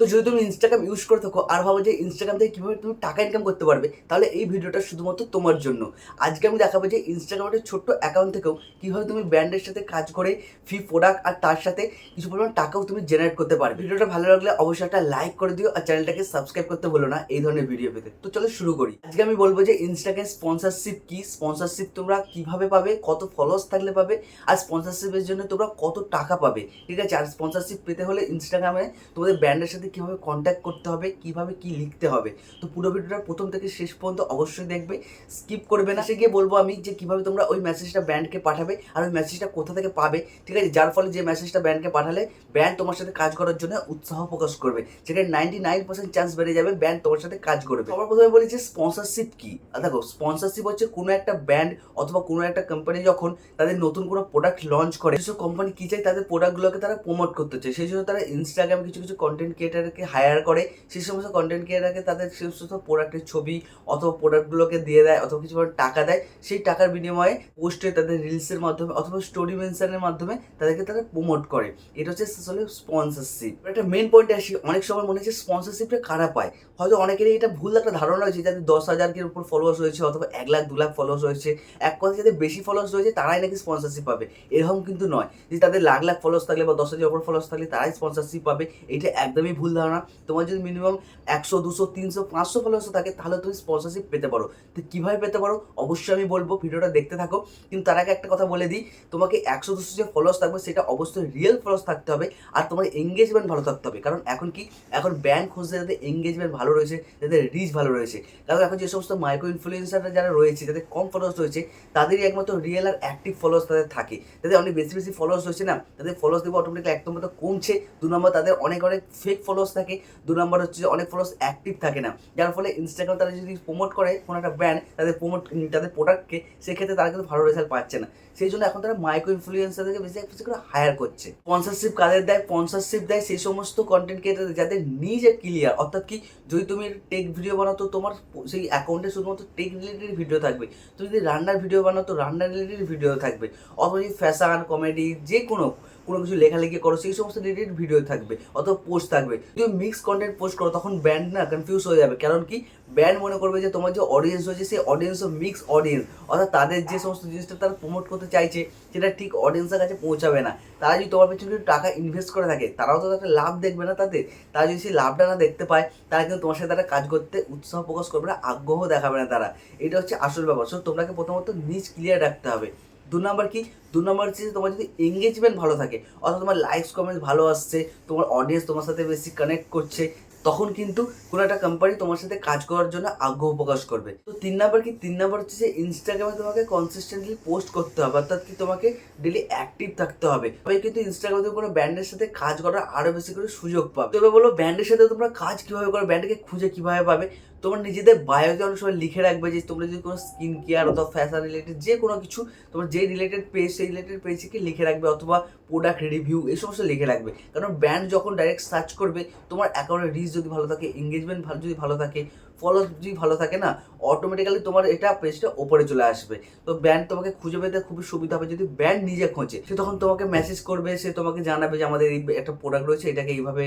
তো যদি তুমি ইনস্টাগ্রাম ইউজ করে থাকো আর ভাবো যে ইনস্টাগ্রাম থেকে কীভাবে তুমি টাকা ইনকাম করতে পারবে, তাহলে এই ভিডিওটা শুধুমাত্র তোমার জন্য। আজকে আমি দেখাবো যে ইনস্টাগ্রাম একটা ছোট্ট অ্যাকাউন্ট থেকেও কীভাবে তুমি ব্র্যান্ডের সাথে কাজ করে ফ্রি প্রোডাক্ট আর তার সাথে কিছু পরিমাণ টাকাও তুমি জেনারেট করতে পারবে। ভিডিওটা ভালো লাগলে অবশ্যই একটা লাইক করে দিও আর চ্যানেলটাকে সাবস্ক্রাইব করতে বলো না এই ধরনের ভিডিও পেতে। তো চলো শুরু করি। আজকে আমি বলব যে ইনস্টাগ্রাম স্পন্সরশিপ কি? স্পন্সরশিপ তোমরা কীভাবে পাবে? কত ফলোয়ার্স থাকলে পাবে? আর স্পন্সরশিপের জন্য তোমরা কত টাকা পাবে? ঠিক আছে, আর স্পন্সরশিপ পেতে হলে ইনস্টাগ্রামে তোমাদের ব্র্যান্ডের সাথে কীভাবে কন্ট্যাক্ট করতে হবে, কীভাবে কি লিখতে হবে? তো পুরো ভিডিওটা প্রথম থেকে শেষ পর্যন্ত অবশ্যই দেখবে স্কিপ করবে না। সে গিয়ে বলব আমি যে কীভাবে তোমরা ওই মেসেজটা ব্র্যান্ডকে পাঠাবে আর ওই মেসেজটা কোথা থেকে পাবে, ঠিক আছে? যার ফলে যে মেসেজটা ব্র্যান্ডকে পাঠালে ব্র্যান্ড তোমার সাথে কাজ করার জন্য উৎসাহ প্রকাশ করবে। যেখানে নাইনটি নাইন পার্সেন্ট চান্স বেড়ে যাবে ব্র্যান্ড তোমার সাথে কাজ করবে। সবার প্রথমে বলি যে স্পন্সরশিপ কি? দেখো স্পন্সরশিপ হচ্ছে কোনো একটা ব্র্যান্ড অথবা কোনো একটা কোম্পানি যখন তাদের নতুন কোনো প্রোডাক্ট লঞ্চ করে সেসব কোম্পানি কী চাই তাদের প্রোডাক্টগুলোকে তারা প্রমোট করতে চায়। সেই জন্য তারা ইনস্টাগ্রামে কিছু কিছু কন্টেন্ট ক্রিয়েটারকে হায়ার করে, সেই সমস্ত কন্টেন্ট ক্রিয়েটারকে তাদের সেই সমস্ত প্রোডাক্টের ছবি অথবা প্রোডাক্টগুলোকে দিয়ে দেয় অথবা কিছু টাকা দেয়, সেই টাকার বিনিময়ে পোস্টে তাদের রিলসের মাধ্যমে অথবা স্টোরি মেনশনের মাধ্যমে তাদেরকে তারা প্রমোট করে। এটা হচ্ছে আসলে স্পন্সরশিপ একটা মেন পয়েন্টে আসি, অনেক সময় মনে হচ্ছে স্পন্সরশিপটা কারা পায় হয়তো অনেকেরই এটা ভুল একটা ধারণা রয়েছে যাদের দশ হাজারের উপর ফলোয়ার্স রয়েছে অথবা এক লাখ, দু লাখ ফলোয়ার্স রয়েছে। এক কথা যাদের বেশি ফলোয়ার্স রয়েছে তারাই নাকি স্পন্সরশিপ পাবে। এরকম কিন্তু নয় যে তাদের লাখ লাখ ফলোয়ার্স থাকলে বা দশ হাজার উপর ফলোয়ার্স থাকলে তারাই স্পন্সরশিপ পাবে। এটা একদমই ভুল ধারণা, তোমার যদি মিনিমাম একশো, দুশো, তিনশো, পাঁচশো ফলোয়ার্স থাকে, তাহলে তুমি স্পন্সরশিপ পেতে পারো। তো কীভাবে পেতে পারো? অবশ্যই আমি বলব, ভিডিওটা দেখতে থাকো। কিন্তু তার আগে একটা কথা বলে দিই, তোমাকে একশো, দুশো যে ফলোয়ার্স থাকবে, সেটা অবশ্যই রিয়েল ফলোয়ার্স থাকতে হবে আর তোমার এঙ্গেজমেন্ট ভালো থাকতে হবে। কারণ এখন কি? এখন ব্যাংক খুঁজতে যাদের এঙ্গেজমেন্ট ভালো রয়েছে যাদের রিচ ভালো রয়েছে। কারণ এখন যে সমস্ত মাইক্রো ইনফ্লুয়েন্সাররা যারা রয়েছে, যাদের কম ফলোয়ার্স রয়েছে, তাদেরই একমাত্র রিয়েল আর অ্যাক্টিভ ফলোয়ার্স তাদের থাকে। তাদের অনেক বেশি বেশি ফলোয়ার্স রয়েছে না, তাদের ফলোয়ার্স দেবো অটোমেটিক একদম মতো কমছে, দু নম্বর তাদের অনেক অনেক ফেক ফলোয়ার্স থাকে, দু নম্বর হচ্ছে যে অনেক ফলোয়ার্স অ্যাক্টিভ থাকে না। যার ফলে ইনস্টাগ্রাম তারা যদি প্রমোট করে কোনো একটা ব্র্যান্ড তাদের প্রমোট তাদের প্রোডাক্টকে সেক্ষেত্রে তারা কিন্তু ভালো রেজাল্ট পাচ্ছে না। সেই জন্য এখন তারা মাইক্রো ইনফ্লুয়েন্সারদেরকে বেশি বেশি করে হায়ার করছে। স্পন্সরশিপ কাদের দেয়? স্পন্সরশিপ দেয় সেই সমস্ত কন্টেন্ট ক্রিয়েটার যাদের নিজে ক্লিয়ার অর্থাৎ কি, যদি তুমি টেক ভিডিও বানাও, তো তোমার সেই অ্যাকাউন্টে শুধুমাত্র টেক রিলেটেড ভিডিও থাকবে। তুমি যদি রান্নার ভিডিও বানাও, তো রান্নার রিলেটেড ভিডিও থাকবে। অথবা যদি ফ্যাশন কমেডি যে কোনো কোনো কিছু লেখালেখি করো, সেই সমস্ত রিলেটেড ভিডিও থাকবে অথবা পোস্ট থাকবে। যদি মিক্স কন্টেন্ট পোস্ট করো, তখন ব্যান্ড না কনফিউজ হয়ে যাবে। কারণ কি? ব্যান্ড মনে করবে যে তোমার যে অডিয়েন্স রয়েছে, সেই অডিয়েন্সও মিক্স অডিয়েন্স অর্থাৎ তাদের যে সমস্ত জিনিসটা তারা প্রমোট করতে চাইছে, সেটা ঠিক অডিয়েন্সের কাছে পৌঁছাবে না। তারা যদি তোমার পেছনে টাকা ইনভেস্ট করে থাকে, তারাও তো একটা লাভ দেখবে না তাদের। তারা যদি সেই লাভটা না দেখতে পায়, তারা কিন্তু তোমার সাথে তারা কাজ করতে উৎসাহ প্রকাশ করবে না, আগ্রহ দেখাবে না তারা। এটা হচ্ছে আসল ব্যাপার। সো তোমাকে প্রথমত নিজ ক্লিয়ার রাখতে হবে। দু নম্বর কি? দু নম্বর হচ্ছে তোমার যদি এঙ্গেজমেন্ট ভালো থাকে, অর্থাৎ তোমার লাইকস কমেন্ট ভালো আসছে, তোমার অডিয়েন্স তোমার সাথে বেশি কানেক্ট করছে, তখন কিন্তু কোনো একটা কোম্পানি তোমার সাথে কাজ করার জন্য আগ্রহ প্রকাশ করবে। তো তিন নম্বর কি? তিন নম্বর হচ্ছে যে ইনস্টাগ্রামে তোমাকে কনসিস্টেন্টলি পোস্ট করতে হবে, অর্থাৎ কি তোমাকে ডেলি অ্যাক্টিভ থাকতে হবে। তবে কিন্তু ইনস্টাগ্রামে কোনো ব্র্যান্ডের সাথে কাজ করার আরও বেশি করে সুযোগ পাবে। তবে বলো ব্র্যান্ডের সাথে তোমরা কাজ কীভাবে করো? ব্র্যান্ডকে খুঁজে কীভাবে পাবে? তোমার নিজেদের বায়োকে অনেক সময় লিখে রাখবে যে তোমরা যদি কোনো স্কিন কেয়ার অথবা ফ্যাশন রিলেটেড যে কোনো কিছু, তোমার যে রিলেটেড পেজ সেই রিলেটেড পেজকে লিখে রাখবে অথবা প্রোডাক্ট রিভিউ এই সমস্ত লিখে রাখবে। কারণ ব্র্যান্ড যখন ডাইরেক্ট সার্চ করবে, তোমার অ্যাকাউন্টের রিচ যদি ভালো থাকে এঙ্গেজমেন্ট ভালো যদি ভালো থাকে ফলো যদি ভালো থাকে না অটোমেটিক্যালি তোমার এটা পেজটা ওপরে চলে আসবে। তো ব্র্যান্ড তোমাকে খুঁজে পেতে খুবই সুবিধা হবে যদি ব্র্যান্ড নিজে খোঁজে। সে তখন তোমাকে মেসেজ করবে, সে তোমাকে জানাবে যে আমাদের এই একটা প্রোডাক্ট রয়েছে, এটাকে এইভাবে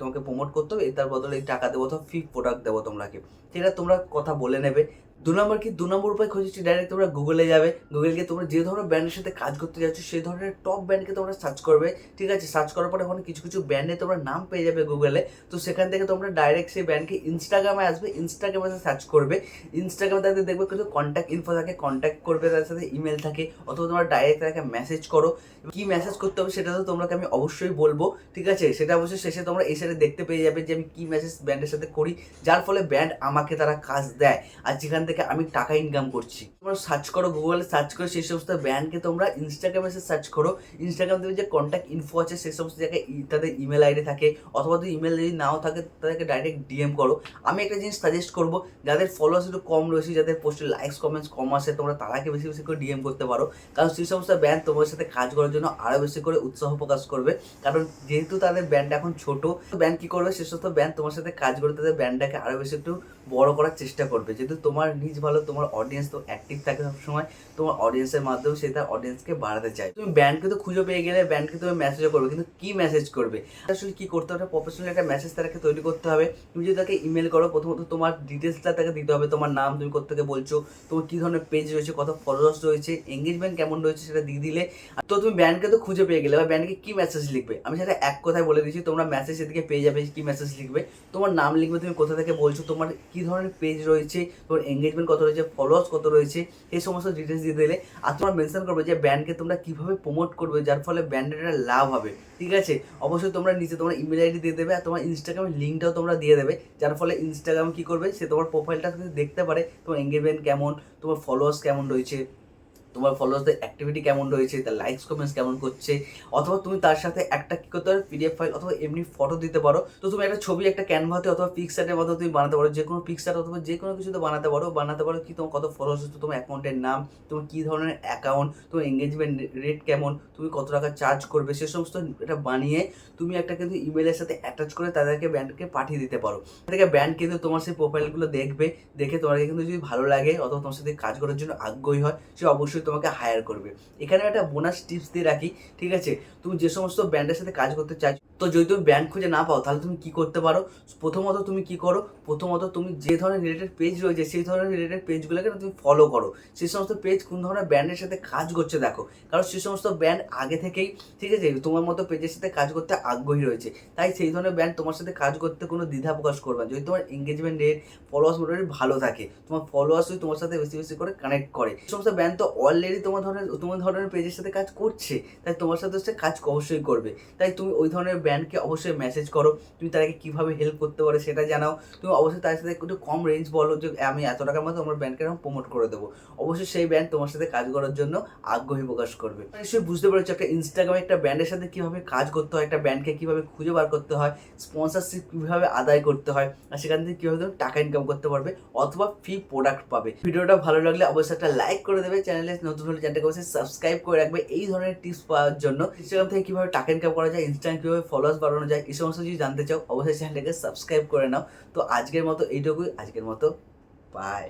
তোমাকে প্রমোট করতে হবে এটার বদলে এই টাকা দেবো অথবা ফি প্রোডাক্ট দেবো তোমাকে সেটা তোমরা কথা বলে নেবে। দু নম্বর কি? দু নম্বর উপায় খুঁজেছি ডাইরেক্ট তোমরা গুগলে যাবে। গুগলে গিয়ে তোমরা যে ধরনের ব্র্যান্ডের সাথে কাজ করতে যাচ্ছ, সেই ধরনের টপ ব্র্যান্ডকে তোমরা সার্চ করবে। ঠিক আছে? সার্চ করার পরে ওখানে কিছু কিছু ব্র্যান্ডে তোমরা নাম পেয়ে যাবে গুগলে তো সেখান থেকে তোমরা ডাইরেক্ট সেই ব্র্যান্ডকে ইনস্টাগ্রামে আসবে। ইনস্টাগ্রামে সার্চ করবে। ইনস্টাগ্রামে তাদের দেখবে কিছু কন্ট্যাক্ট ইনফো থাকে কন্ট্যাক্ট করবে, তাদের সাথে ইমেল থাকে, অথবা তোমরা ডাইরেক্ট তাদেরকে মেসেজ করো। কি মেসেজ করতে হবে সেটা তো তোমাকে আমি অবশ্যই বলব। ঠিক আছে? সেটা অবশ্যই শেষে তোমরা এই সাথে দেখতে পেয়ে যাবে যে আমি কি মেসেজ ব্র্যান্ডের সাথে করি। যার ফলে ব্র্যান্ড আমাকে তারা কাজ দেয়। আর যেখান থেকে আমি টাকা ইনকাম করছি। তোমরা সার্চ করো গুগলে সার্চ করে, সেই সমস্ত ব্র্যান্ডকে তোমরা ইনস্টাগ্রামে এসে সার্চ করো। ইনস্টাগ্রাম থেকে যে কন্ট্যাক্ট ইনফো আছে, সেই সমস্ত জায়গায় তাদের ইমেল আইডি থাকে, অথবা যদি ইমেল যদি নাও থাকে, তাদেরকে ডাইরেক্ট ডিএম করো। আমি একটা জিনিস সাজেস্ট করব, যাদের ফলোয়ার্স একটু কম রয়েছে, যাদের পোস্টে লাইকস কমেন্টস কম আসে, তোমরা তারাকে বেশি বেশি করে ডিএম করতে পারো। কারণ সেই সমস্ত ব্র্যান্ড তোমার সাথে কাজ করার জন্য আরও বেশি করে উৎসাহ প্রকাশ করবে। কারণ যেহেতু তাদের ব্র্যান্ড এখন ছোট ব্র্যান্ড কী করবে? সে সমস্ত ব্র্যান্ড তোমার সাথে কাজ করে তাদের ব্র্যান্ডটাকে আরও বেশি একটু বড় করার চেষ্টা করবে। যেহেতু তোমার নিজ ভালো তোমার অডিয়েন্স তো অ্যাক্টিভ থাকে সবসময়, তোমার অডিয়েন্সের মাধ্যমে সে তার অডিয়েন্সকে বাড়াতে চায়। তুমি ব্যান্ডকে তো খুঁজে পেয়ে গেলে ব্যান্ডকে তুমি মেসেজও করবে, কিন্তু কি মেসেজ করবে? আসলে কি করতে হবে? প্রফেশনাল একটা মেসেজ তাকে তৈরি করতে হবে। তুমি যদি তাকে ইমেল করো, প্রথমত তোমার ডিটেলসটা তাকে দিতে হবে, তোমার নাম তুমি কোথেকে বলছো, তোমার কী ধরনের পেজ রয়েছে, কত ফলোয়ার্স রয়েছে এঙ্গেজমেন্ট কেমন রয়েছে সেটা দিয়ে দিলে তো তুমি ব্যান্ডকে তো খুঁজে পেয়ে গেলে বা ব্যান্ডকে কী মেসেজ লিখবে? আমি সেটা এক কথায় বলে দিচ্ছি, তোমরা মেসেজ এদিকে পেয়ে যাবে, কী মেসেজ লিখবে, তোমার নাম লিখবে, তুমি কোথা থেকে বলছো, তোমার কী ধরনের পেজ রয়েছে, তোমার এঙ্গেজমেন্ট কত রয়েছে ফলোয়ার্স কত রয়েছে, এই সমস্ত ডিটেলস দিয়ে দিলে আর তোমার মেনশন করবে যে ব্যান্ডকে তোমরা কীভাবে প্রমোট করবে, যার ফলে ব্যান্ডের একটা লাভ হবে, ঠিক আছে? অবশ্যই তোমরা নিচে তোমার ইমেল আইডি দিয়ে দেবে আর তোমার ইনস্টাগ্রামের লিঙ্কটাও তোমরা দিয়ে দেবে, যার ফলে ইনস্টাগ্রাম কী করবে, সে তোমার প্রোফাইলটা দেখতে পারে তোমার এনগেজমেন্ট কেমন, তোমার ফলোয়ার্স কেমন রয়েছে তোমার ফলোয়ার্সদের অ্যাক্টিভিটি কেমন রয়েছে, তার লাইকস কমেন্টস কেমন করছে, অথবা তুমি তার সাথে একটা কী করতে পারো পিডিএফ ফাইল অথবা এমনি ফটো দিতে পারো। তো তুমি একটা ছবি, একটা ক্যানভাতে অথবা পিকচারের মাধ্যমে তুমি বানাতে পারো যে কোনো পিকচার অথবা যে কোনো কিছুতে বানাতে পারো। বানাতে পারো কি তোমার কত ফলোয়ার্স হচ্ছে তোমার অ্যাকাউন্টের নাম, তোমার কী ধরনের অ্যাকাউন্ট তোমার এঙ্গেজমেন্ট রেট কেমন, তুমি কত টাকা চার্জ করবে, সে সমস্ত এটা বানিয়ে তুমি একটা কিন্তু ইমেলের সাথে অ্যাটাচ করে তাদেরকে ব্যান্ডকে পাঠিয়ে দিতে পারো। থেকে ব্যান্ড কিন্তু তোমার সেই প্রোফাইলগুলো দেখবে, দেখে তোমাকে কিন্তু যদি ভালো লাগে অথবা তোমার সাথে কাজ করার জন্য আগ্রহী হয়, সে অবশ্যই তোমাকে হায়ার করবে। এখানে একটা বোনাস টিপস দিয়ে রাখি, ঠিক আছে? তুমি যে সমস্ত ব্র্যান্ডের সাথে কাজ করতে চাই তো যদি তুমি ব্র্যান্ড খুঁজে না পাও, তাহলে তুমি কি করতে পারো? প্রথমত তুমি কি করো? প্রথমত তুমি যে ধরনের রিলেটেড পেজ রয়েছে, সেই ধরনের রিলেটেড পেজগুলোকে তুমি ফলো করো। সেই সমস্ত পেজ কোন ধরনের ব্র্যান্ডের সাথে কাজ করছে দেখো। কারণ সেই সমস্ত ব্যান্ড আগে থেকেই, ঠিক আছে? তোমার মতো পেজের সাথে কাজ করতে আগ্রহী রয়েছে। তাই সেই ধরনের ব্যান্ড তোমার সাথে কাজ করতে কোনো দ্বিধা প্রকাশ করবে যদি তোমার এঙ্গেজমেন্ট রেট ফলোয়ার্স মোটামুটি ভালো থাকে, তোমার ফলোয়ার্স ফলোয়ার্সই তোমার সাথে বেশি বেশি করে কানেক্ট করে এই সমস্ত ব্যান্ড তো অলরেডি তোমার ধরনের তোমার ধরনের পেজের সাথে কাজ করছে। তাই তোমার সাথে সে কাজ অবশ্যই করবে। তাই তুমি ওই ধরনের ব্যান্ডকে অবশ্যই মেসেজ করো। তুমি তাদেরকে কীভাবে হেল্প করতে পারো সেটা জানাও। তুমি অবশ্যই তাদের সাথে একটু কম রেঞ্জ বলো যে, আমি এত টাকার মধ্যে আমার ব্যান্ডকে আমি প্রমোট করে দেবো। অবশ্যই সেই ব্যান্ড তোমার সাথে কাজ করার জন্য আগ্রহী প্রকাশ করবে। নিশ্চয়ই বুঝতে পেরেছ একটা ইনস্টাগ্রামে একটা ব্যান্ডের সাথে কীভাবে কাজ করতে হয়, একটা ব্যান্ডকে কীভাবে খুঁজে বার করতে হয় স্পন্সরশিপ কীভাবে আদায় করতে হয় আর সেখান থেকে কীভাবে তুমি টাকা ইনকাম করতে পারবে অথবা ফ্রি প্রোডাক্ট পাবে। ভিডিওটা ভালো লাগলে অবশ্যই একটা লাইক করে দেবে চ্যানেলে নতুন হলে চ্যানেলটাকে অবশ্যই সাবস্ক্রাইব করে রাখবে। এই ধরনের টিপস পাওয়ার জন্য ইনস্টাগ্রাম থেকে কীভাবে টাকা ইনকাম করা যায় ইনস্টাগ্রাম কীভাবে ফলোয়ার্স বাড়ানো যায়, এই সমস্ত যদি জানতে চাও, অবশ্যই চ্যানেলটাকে সাবস্ক্রাইব করে নাও। তো আজকের মতো এইটুকুই, আজকের মতো বাই